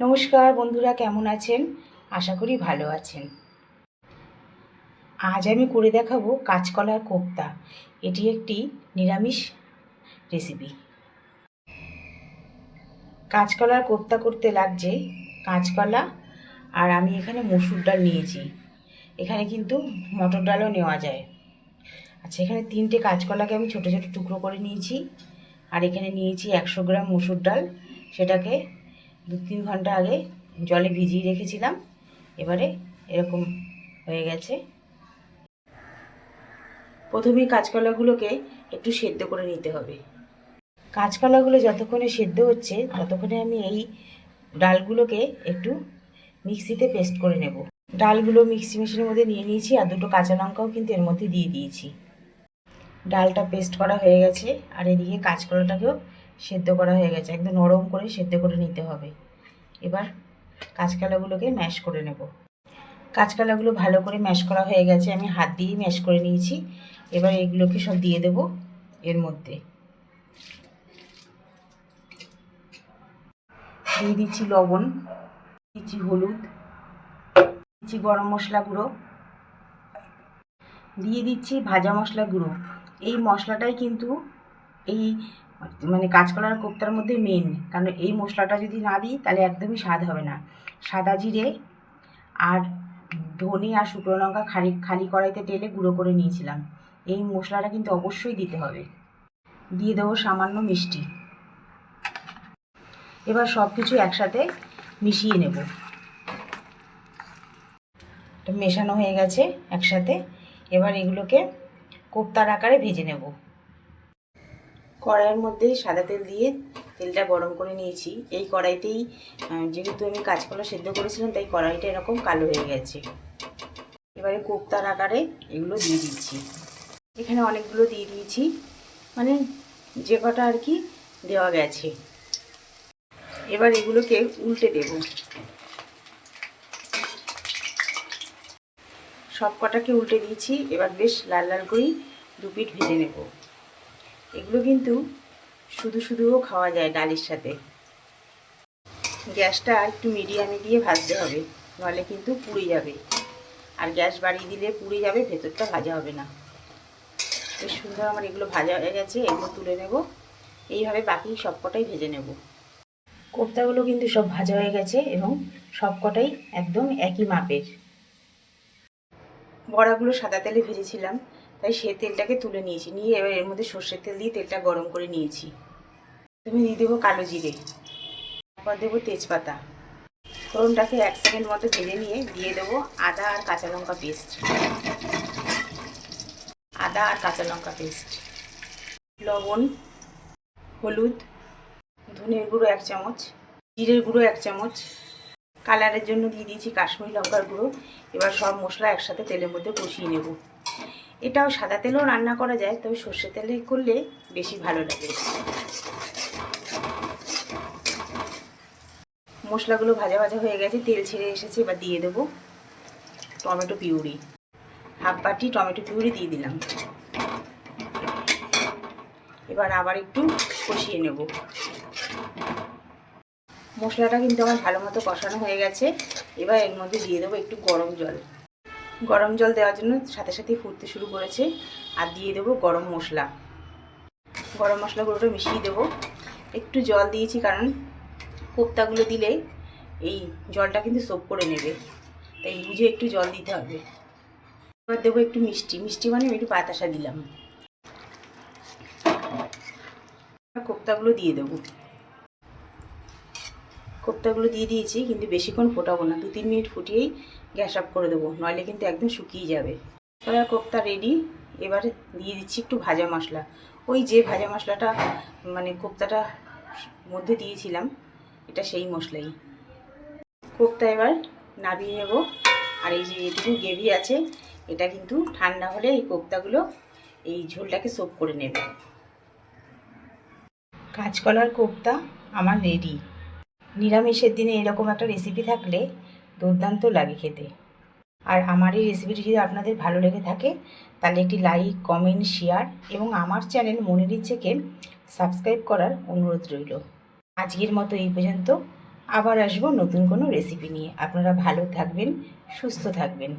নমস্কার বন্ধুরা, কেমন আছেন? আশা করি ভালো আছেন। আজ আমি করে দেখাবো কাঁচকলার কোপ্তা। এটি একটি নিরামিষ রেসিপি কাঁচকলার কোপ্তা করতে লাগছে কাঁচকলা, আর আমি এখানে মসুর ডাল নিয়েছি। এখানে কিন্তু মটর ডালও নেওয়া যায়। আচ্ছা এখানে তিনটে কাঁচকলাকে আমি ছোটো ছোটো টুকরো করে নিয়েছি, আর এখানে নিয়েছি একশো গ্রাম মসুর ডাল। সেটাকে দু তিন ঘণ্টা আগে জলে ভিজিয়ে রেখেছিলাম। এবারে এরকম হয়ে গেছে। প্রথমে কাঁচকলাগুলোকে একটু সেদ্ধ করে নিতে হবে। কাঁচকলাগুলো যতক্ষণে সেদ্ধ হচ্ছে, ততক্ষণে আমি এই ডালগুলোকে একটু মিক্সিতে পেস্ট করে নেব। ডালগুলো মিক্সি মেশিনের মধ্যে নিয়ে নিয়েছি আর দুটো কাঁচা লঙ্কাও কিন্তু এর মধ্যে দিয়ে দিয়েছি। ডালটা পেস্ট করা হয়ে গেছে আর এদিকে কাঁচকলাটাকেও সেদ্ধ করা হয়ে গেছে। একদম নরম করে সেদ্ধ করে নিতে হবে। এবার কাঁচকলাগুলোকে ম্যাশ করে নেব। কাঁচকলাগুলো ভালো করে ম্যাশ করা হয়ে গেছে, আমি হাত দিয়েই ম্যাশ করে নিয়েছি। এবার এগুলোকে সব দিয়ে দেব এর মধ্যে। দিয়ে দিচ্ছি লবণ, দিচ্ছি হলুদ, দিচ্ছি গরম মশলা গুঁড়ো, দিয়ে দিচ্ছি ভাজা মশলা গুঁড়ো। এই মশলাটাই কিন্তু এই মানে কাঁচকলার কোপ্তার মধ্যে মেন কারণ এই মশলাটা যদি না দিই, তাহলে একদমই স্বাদ হবে না। সাদা জিরে আর ধনে আর শুকনো লঙ্কা খালি খালি কড়াইতে টেলে গুঁড়ো করে নিয়েছিলাম। এই মশলাটা কিন্তু অবশ্যই দিতে হবে। দিয়ে দেবো সামান্য মিষ্টি। এবার সব কিছু একসাথে মিশিয়ে নেব। মেশানো হয়ে গেছে একসাথে। এবার এগুলোকে কোপ্তার আকারে ভেজে নেব। কড়াইয়ের মধ্যে সাদা তেল দিয়ে তেলটা গরম করে নিয়েছি। এই কড়াইতেই যেহেতু আমি কাঁচকলা সেদ্ধ করেছিলাম, তাই কড়াইটা এরকম কালো হয়ে গেছে। এবারে কোপ্তার আকারে এগুলো দিয়ে দিচ্ছি। এখানে অনেকগুলো দিয়ে দিয়েছি। মানে যে কটা আর কি দেওয়া গেছে। এবার এগুলোকে উল্টে দেব। সব কটাকে উল্টে দিয়েছি। এবার বেশ লাল লাল করেই দু পিঠ ভেজে নেব। এগুলো কিন্তু শুধু শুধুও খাওয়া যায় ডালের সাথে। গ্যাসটা একটু মিডিয়ামে দিয়ে ভাজতে হবে নাহলে কিন্তু পুড়ে যাবে। আর গ্যাস বাড়িয়ে দিলে পুড়ে যাবে, ভেতরটা ভাজা হবে না। বেশ সুন্দর আমার এগুলো ভাজা হয়ে গেছে, এগুলো তুলে নেব। এইভাবে বাকি সব কটাই ভেজে নেব। কোপ্তাগুলো কিন্তু সব ভাজা হয়ে গেছে এবং সব কটাই একদম একই মাপের। বড়াগুলো সাদা তেলে ভেজেছিলাম। তাই সে তেলটাকে তুলে নিয়েছি। নিয়ে এবার এর মধ্যে সর্ষের তেল দিয়ে তেলটা গরম করে নিয়েছি। তুমি দিয়ে দেবো কালো জিরে, তারপর দেবো তেজপাতা। ফোড়নটাকে এক সেকেন্ড মতো ভেজে নিয়ে দিয়ে দেবো আদা আর কাঁচা লঙ্কা পেস্ট আদা আর কাঁচা লঙ্কা পেস্ট লবণ, হলুদ, ধনের গুঁড়ো এক চামচ, জিরের গুঁড়ো এক চামচ। কালারের জন্য দিয়ে দিয়েছি কাশ্মীরি লঙ্কার গুঁড়ো। এবার সব মশলা একসাথে তেলের মধ্যে কষিয়ে নেব। এটাও সাদা তেলেও রান্না করা যায়, তবে সর্ষে তেলে করলে বেশি ভালো লাগে। মশলাগুলো ভাজা ভাজা হয়ে গেছে, তেল ছেড়ে এসেছে, এবার দিয়ে দেবো টমেটো পিউরি। হাফ বাটি টমেটো পিউরি দিয়ে দিলাম। এবার আবার একটু কষিয়ে নেব। মশলাটা কিন্তু আমার ভালো মতো কষানো হয়ে গেছে, এবার এর মধ্যে দিয়ে দেবো একটু গরম জল। গরম জল দেওয়ার জন্য সাথে সাথে ফুটতে শুরু করেছে। আর দিয়ে দেবো গরম মশলা। গরম মশলাগুলোটা মিশিয়ে দেবো। একটু জল দিয়েছি কারণ কোপ্তাগুলো দিলে এই জলটা কিন্তু সোপ করে নেবে। তাই বুঝে একটু জল দিতে হবে। এবার দেবো একটু মিষ্টি। মিষ্টি মানে একটু বাতাসা দিলাম। কোপ্তাগুলো দিয়ে দেবো। কোপ্তাগুলো দিয়ে দিয়েছি, কিন্তু বেশিক্ষণ ফোটাবো না। দু, তিন মিনিট ফুটিয়েই গ্যাস আপ করে দেবো, নইলে কিন্তু একদম শুকিয়ে যাবে। কলার কোপ্তা রেডি এবারে দিয়ে দিচ্ছি একটু ভাজা মশলা। ওই যে ভাজা মশলাটা মানে কোপ্তাটা মধ্যে দিয়েছিলাম, এটা সেই মশলাই। কোপ্তা এবার নাবিয়ে নেব, আর এই যে যেটুকু গ্রেভি আছে, এটা কিন্তু ঠান্ডা হলে এই কোপ্তাগুলো এই ঝোলটাকে সোপ করে নেবে। কাঁচকলার কোপ্তা আমার রেডি নিরামিষের দিনে এরকম একটা রেসিপি থাকলে দুর্দান্ত লাগে খেতে। আর আমার এই রেসিপিটি যদি আপনাদের ভালো লেগে থাকে, তাহলে একটি লাইক কমেন্ট শেয়ার এবং আমার চ্যানেল মনের ইচ্ছেকে সাবস্ক্রাইব করার অনুরোধ রইল। আজকের মতো এই পর্যন্ত। আবার আসব নতুন কোনো রেসিপি নিয়ে। আপনারা ভালো থাকবেন, সুস্থ থাকবেন।